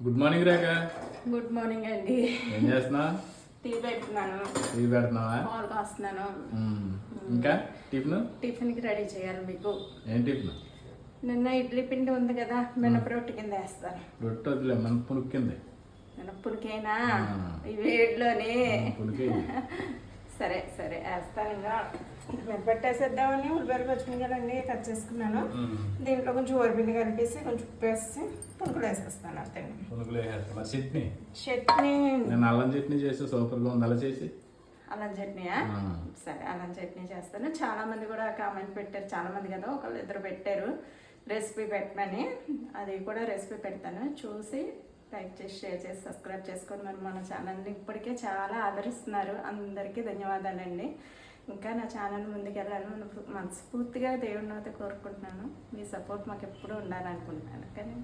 Good morning Rekha. Good morning అండి. ఏం చేస్తున్నా? టీ పెడుతున్నాను. టీ పెడుతున్నావా? పాలు కాస్తున్నాను. ఇంకా? టిఫిన్? టిఫిన్కి రెడీ చేయాలి మీకు. ఏం టిఫిన్? నిన్న ఇడ్లీ పిండి ఉంది కదా మినపరొట్టు కింద వేస్తాను. రొట్టె వదిలే మన పునుక్కింది మినప్పుడికైనా ఆ. ఈ వేడిలోని. పునికి సరే సరే వేస్తాను ఇంకా మినపట్టేసేద్దామని ఉల్లిపాయలు పచ్చిమిరపకాయలు కట్ చేసుకున్నాను. దీంట్లో కొంచెం ఓరిపిండి కలిపేసి కొంచెం ఉప్పు వేసి పునుకులు వేసేస్తాను అంతే చట్నీ? చట్నీ. నేను అల్లం చట్నీ చేసి సూపర్గా ఉంది. అలా చేసి? అల్లం చట్నీయా. సరే అల్లం చట్నీ చేస్తాను. చాలా మంది కూడా కామెంట్ పెట్టారు. చాలా మంది కదా ఒకళ్ళు ఇద్దరు పెట్టారు. రెసిపీ పెట్టమని. అది కూడా రెసిపీ పెడతాను. చూసి లైక్ చేసి షేర్ చేసి సబ్స్క్రైబ్ చేసుకొని మరి మన ఛానల్ని ఇప్పటికే చాలా ఆదరిస్తున్నారు. అందరికీ ధన్యవాదాలండి. ఇంకా నా ఛానల్ ముందుకెళ్ళాలని మన మనస్ఫూర్తిగా దేవుడిని అయితే కోరుకుంటున్నాను. మీ సపోర్ట్ మాకు ఎప్పుడూ ఉండాలనుకుంటున్నాను. కానీ